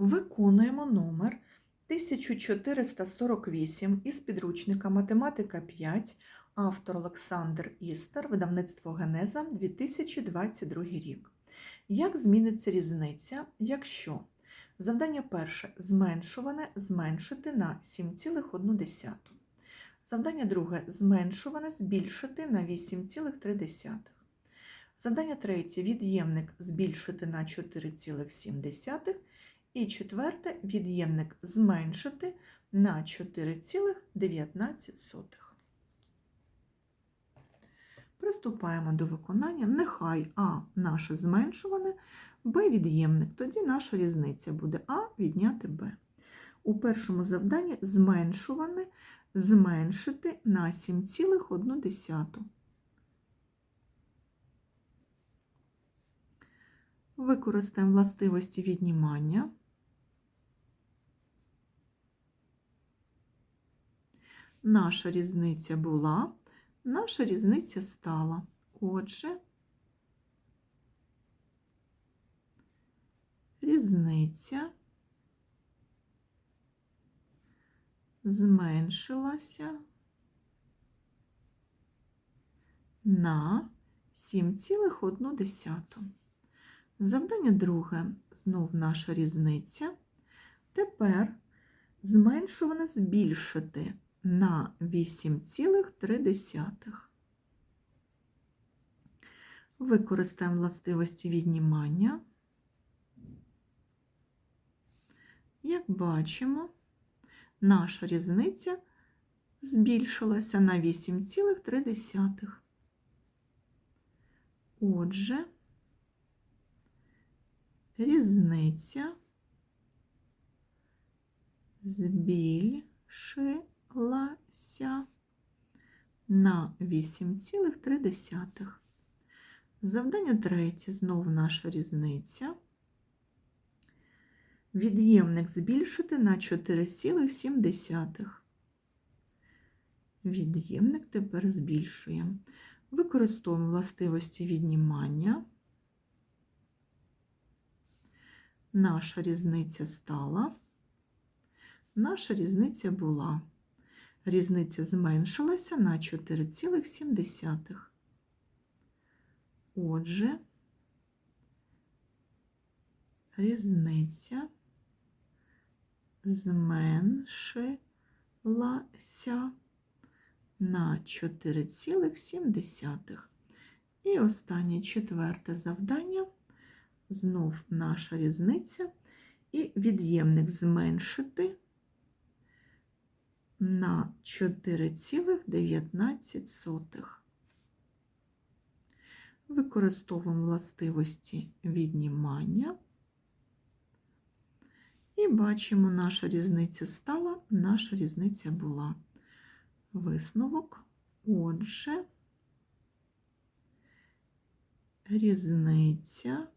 Виконуємо номер 1448 із підручника Математика 5, автор Олександр Істер, видавництво Генеза 2022 рік. Як зміниться різниця, якщо завдання перше зменшуване зменшити на 7,1. Завдання друге зменшуване збільшити на 8,3. Завдання третє від'ємник збільшити на 4,7. І четверте від'ємник зменшити на 4,19. Приступаємо до виконання. Нехай А наше зменшуване, Б від'ємник. Тоді наша різниця буде А відняти Б. У першому завданні зменшуване зменшити на 7,1. Використаємо властивості віднімання. Наша різниця була, наша різниця стала. Отже, різниця зменшилася на 7,1. Завдання друге, знов наша різниця. Тепер зменшуване збільшити на 8,3. Використаємо властивості віднімання. Як бачимо, наша різниця збільшилася на 8,3. Отже, різниця збільшилася на 8,3. Завдання третє, знову наша різниця. Від'ємник збільшити на 4,7. Від'ємник тепер збільшуємо. Використовуємо властивості віднімання. Наша різниця стала. Наша різниця була. Різниця зменшилася на 4,7. Отже, різниця зменшилася на 4,7. І останнє четверте завдання. Знов наша різниця. І від'ємник зменшити на 4,19. Використовуємо властивості віднімання. І бачимо, наша різниця стала, наша різниця була. Висновок. Отже, різниця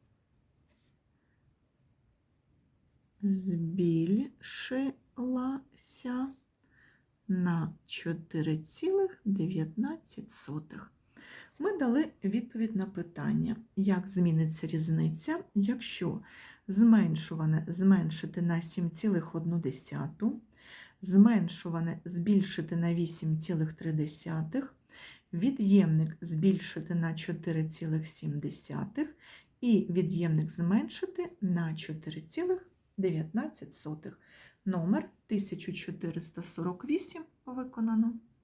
збільшилася на 4,19. Ми дали відповідь на питання, як зміниться різниця, якщо зменшуване зменшити на 7,1, зменшуване збільшити на 8,3, від'ємник збільшити на 4,7 і від'ємник зменшити на 4,19. Номер 1448 виконано.